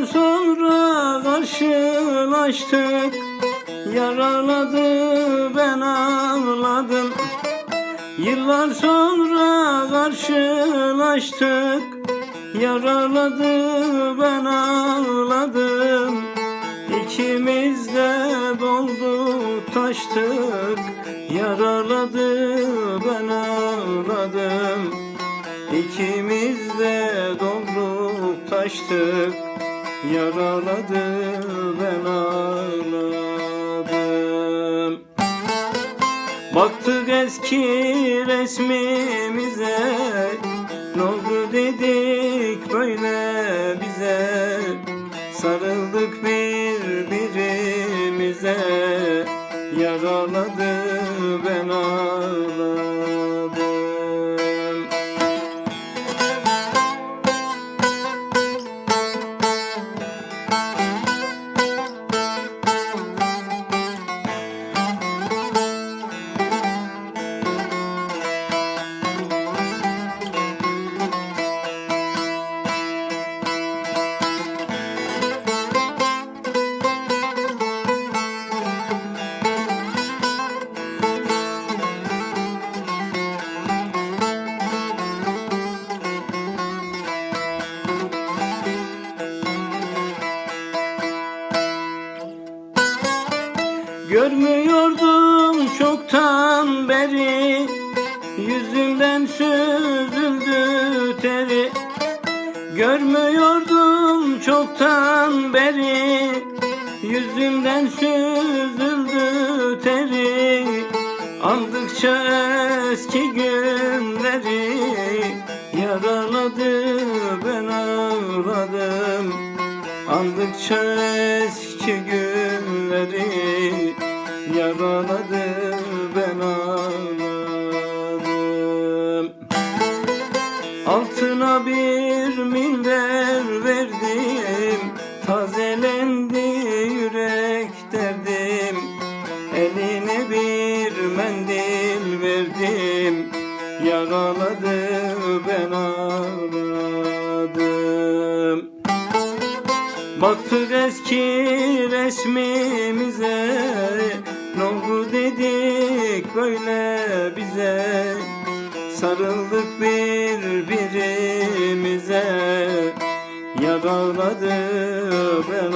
sonra karşılaştık. Yaraladı ben ağladım. Yıllar sonra karşılaştık. Yaraladı ben ağladım. İkimiz de doldu taştık. Yaraladı ben ağladım. İkimiz de doldu taştık Yaraladı ben ağladım. Baktık eski resmimize Ne oldu dedik böyle bize. Sarıldık birbirimize Yaraladı ben ağladım Görmüyordum çoktan beri. Yüzünden süzüldü teri. Görmüyordum çoktan beri. Yüzümden süzüldü teri. Andıkça eski günleri Yaraladı ben ağladım. Andıkça eski günleri Yaraladı ben ağladım Altına bir minder verdim Tazelendi yürek derdim. Eline bir mendil verdim Yaraladı ben ağladım Baktık eski resmimize Ne oldu dedik böyle bize. Sarıldık birbirimize Yaraladı ben